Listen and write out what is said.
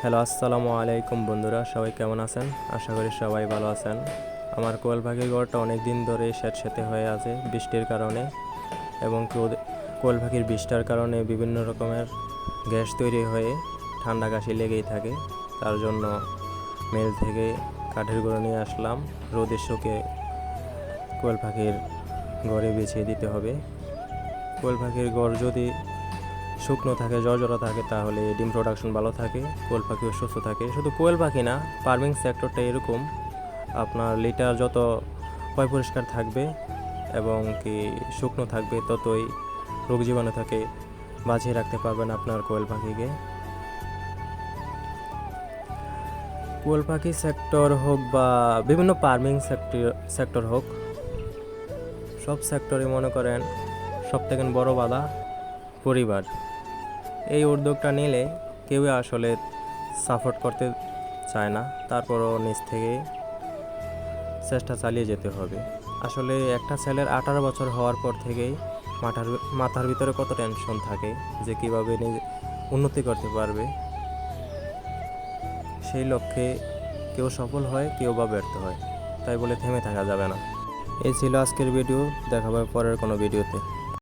Hello, আসসালামু আলাইকুম বন্ধুরা, সবাই কেমন আছেন? আশা করি সবাই ভালো আছেন। আমার কোয়েল পাখির ঘরটা অনেক দিন ধরে স্যাঁতস্যাঁতে হয়ে আছে বৃষ্টির কারণে এবং কি ওদের- পাখির বৃষ্টার কারণে বিভিন্ন রকমের গ্যাস তৈরি হয়ে ঠান্ডা কাশি লেগেই থাকে। তার জন্য মেল থেকে কাঠের গুঁড়ো নিয়ে আসলাম। রোদে শুকে কোয়েল পাখির ঘরে বিছিয়ে দিতে হবে। কোয়েল পাখির ঘর যদি শুকনো থাকে, জর্জরা থাকে, তাহলে ডিম প্রোডাকশন ভালো থাকে, কোয়েল পাখিও সুস্থ থাকে। শুধু কোয়েল পাখি না ফার্মিং সেক্টরটা এরকম। আপনার লিটার যত পয় পরিষ্কার থাকবে এবং কি শুকনো থাকবে, ততই রোগ জীবাণু থাকে, বাঁচিয়ে রাখতে পারবেন আপনার কোয়েল পাখিকে। কোয়েল পাখি সেক্টর হোক বা বিভিন্ন ফার্মিং সেক্টর সেক্টর হোক, সব সেক্টরে মনে করেন সব থেকে বড় বাধা। পরিবার। এই উদ্যোগটা নিলে কেউই আসলে সাপোর্ট করতে চায় না, তারপরও নিজ থেকে চেষ্টা চালিয়ে যেতে হবে। আসলে একটা ছেলের আঠারো বছর হওয়ার পর থেকেই মাথার মাথার ভিতরে কত টেনশন থাকে যে কীভাবে নিজে উন্নতি করতে পারবে। সেই লক্ষ্যে কেউ সফল হয়, কেউ বা ব্যর্থ হয়। তাই বলে থেমে থাকা যাবে না। এই ছিল আজকের ভিডিও, দেখাবার পরের কোনো ভিডিওতে।